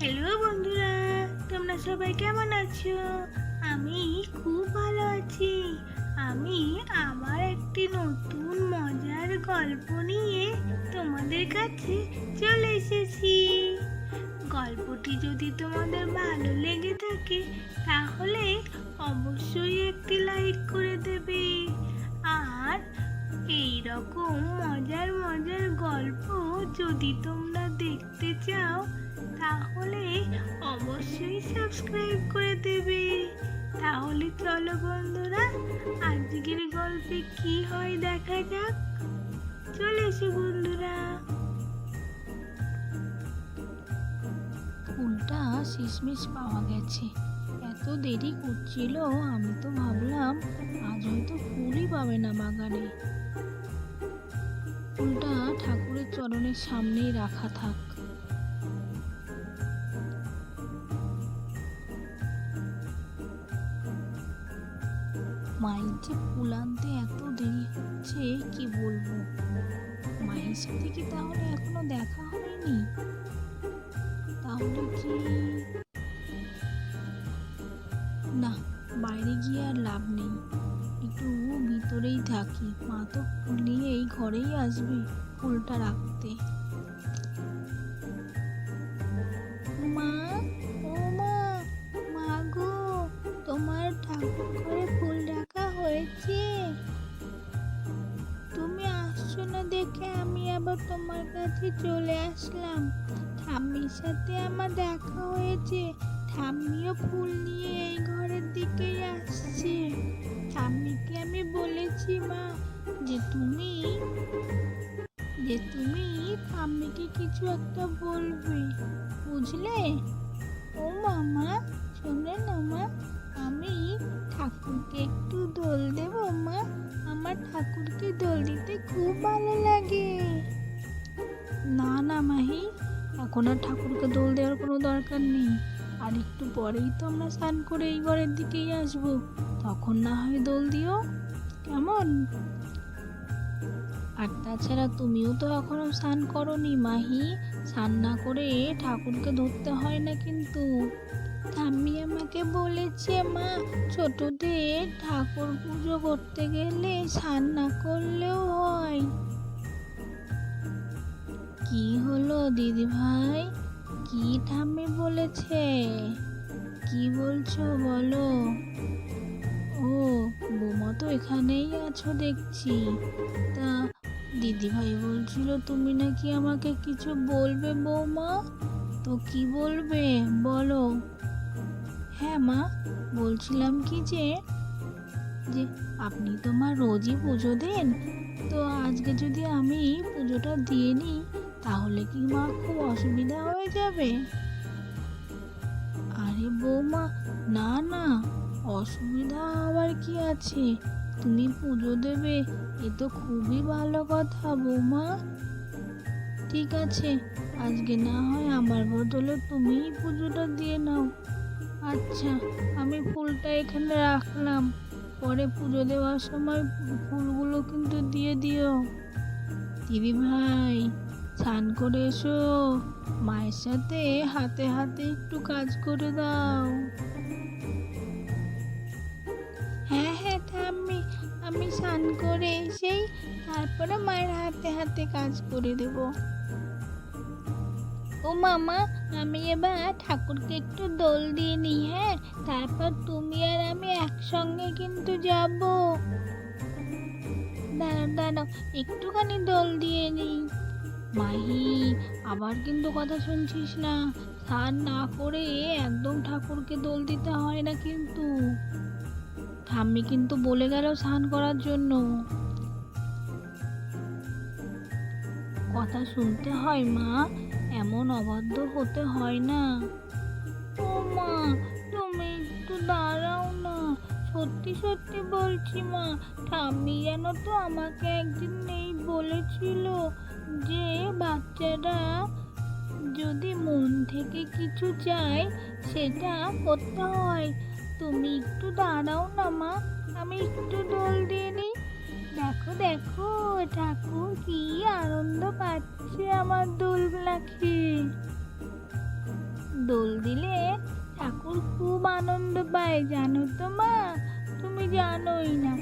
Hello বন্ধুরা, তোমরা সবাই কেমন আছো? আমি খুব ভালো আছি। আমি আমার একটি নতুন মজার গল্প নিয়ে তোমাদের কাছে চলে এসেছি। গল্পটি যদি তোমাদের ভালো লেগে থাকে, তাহলে অবশ্যই একটি লাইক করে দেবে। আর এই রকম মজার মজার গল্প যদি তোমরা অবশ্যই সাবস্ক্রাইব করে দেবে। তাহলে চলো বন্ধুরা, আজকের গল্পে কি হয় দেখা যাক। চলে এসো বন্ধুরা। ফুলটা শেষমেশ পাওয়া গেছে। এত দেরি করছিল, আমি তো ভাবলাম আজ হয়তো ফুলই পাবে না বাগানে। ফুলটা ঠাকুরের চরণের সামনেই রাখা থাক। মায়ের যে ফুল আনতে এত দেরি হচ্ছে, কি বলব? মায়ের সাথে কি তাহলে এখনও দেখা হয়নি? তাহলে কি? না, বাইরে গিয়ে আর লাভ নেই। একটু ভিতরেই থাকি। মা তো ফুল নিয়ে এই ঘরেই আসবে, ফুলটা রাখতে। চলে আসলাম। ঠাম্মির সাথে আমার দেখা হয়েছে। ঠাম্মিও ফুল নিয়ে এই ঘরের দিকেই আসছে। ঠাম্মিকে আমি বলেছি, মা, যে তুমি যে তুমি ঠাম্মিকে কিছু একটা বলবে, বুঝলে? ও মামা, শোনে না মা, আমি ঠাকুরকে একটু দোল দেব মা। আমার ঠাকুরকে দোল দিতে খুব ভালো লাগে। না না মাহি, এখন আর ঠাকুরকে দোল দেওয়ার কোনো দরকার নেই। আর একটু পরেই তো আমরা স্নান করে এই ঘরের দিকেই আসব। তখন না হয় দোল দিও। কেমন? আর তাছাড়া তুমিও তো এখনও স্নান করনি মাহি। স্নান না করে ঠাকুরকে ধরতে হয় না কিন্তু। ঠাম্মি আমাকে বলেছে মা, ছোটদের ঠাকুর পুজো করতে গেলে স্নান না করলেও দিদি ভাই, কি ঠাম্মি বলেছে? কি বলছো বলো? ও, বৌমা তো এখানেই আছো দেখছি। তা দিদি ভাই বলছিল, তুমি নাকি আমাকে কিছু বলবে বৌমা? তো কি বলবে? বলো। হ্যাঁ মা, বলছিলাম কি যে যে আপনি তো মা রোজই পুজো দেন। তো আজকে যদি আমি পুজোটা দিয়ে নিই তাহলে কি মা খুব অসুবিধা হয়ে যাবে? আরে বৌমা, না না, অসুবিধা হওয়ার কি আছে? তুমি পুজো দেবে, এ তো খুবই ভালো কথা বৌমা। ঠিক আছে, আজকে না হয় আমার বদলে তুমিই পুজোটা দিয়ে নাও। আচ্ছা আমি ফুলটা এখানে রাখলাম। পরে পুজো দেওয়ার সময় ফুলগুলো কিন্তু দিয়ে দিও। দিদি ভাই স্নান করে এসো। মায়ের সাথে হাতে হাতে একটু কাজ করে দাও। হ্যাঁ হ্যাঁ ঠাম্মি, আমি স্নান করে এসেই তারপরে মায়ের হাতে হাতে কাজ করে দেব। ও মামা, আমি এবার ঠাকুরকে একটু দোল দিয়ে নিই হ্যাঁ? তারপর তুমি আর আমি একসঙ্গে কিন্তু যাব। দাঁড়াও দাঁড়াও, একটুখানি দোল দিয়ে নিই। মাহি, আবার কিন্তু কথা শুনছিস না। স্নান না করে একদম ঠাকুরকে দোল দিতে হয় না কিন্তু। ঠাম্মি কিন্তু বলে গেল স্নান করার জন্য। কথা শুনতে হয় মা, এমন অবাধ্য হতে হয় না। ও মা, তুমি একটু দাঁড়াও না। সত্যি সত্যি বলছি মা, ঠাম্মি যেন তো আমাকে একদিন নেই বলেছিল। যে বাচ্চারা যদি মন থেকে কিছু চায়, সেটা করতে হয়। তুমি একটু দাঁড়াও না, মা। আমি একটু দোল দিয়ে নিই। দেখো দেখো, ঠাকুর কি আনন্দ পাচ্ছে আমার দোলনাকে দোল দিলে ঠাকুর খুব আনন্দ পায়, জানো তো, মা? তুমি জানোই না।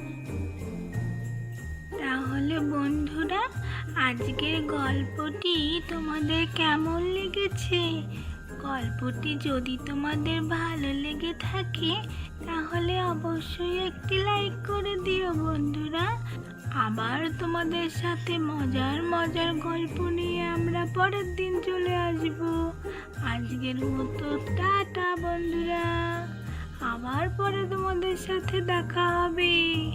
তাহলে বন্ধুরা আজকের গল্পটি তোমাদের কেমন লেগেছে? গল্পটি যদি তোমাদের ভালো লেগে থাকে, তাহলে অবশ্যই একটি লাইক করে দিও বন্ধুরা। আবার তোমাদের সাথে মজার মজার গল্প নিয়ে আমরা পরের দিন চলে আসব। আজকের মতো টাটা বন্ধুরা। আবার পরে তোমাদের সাথে দেখা হবে।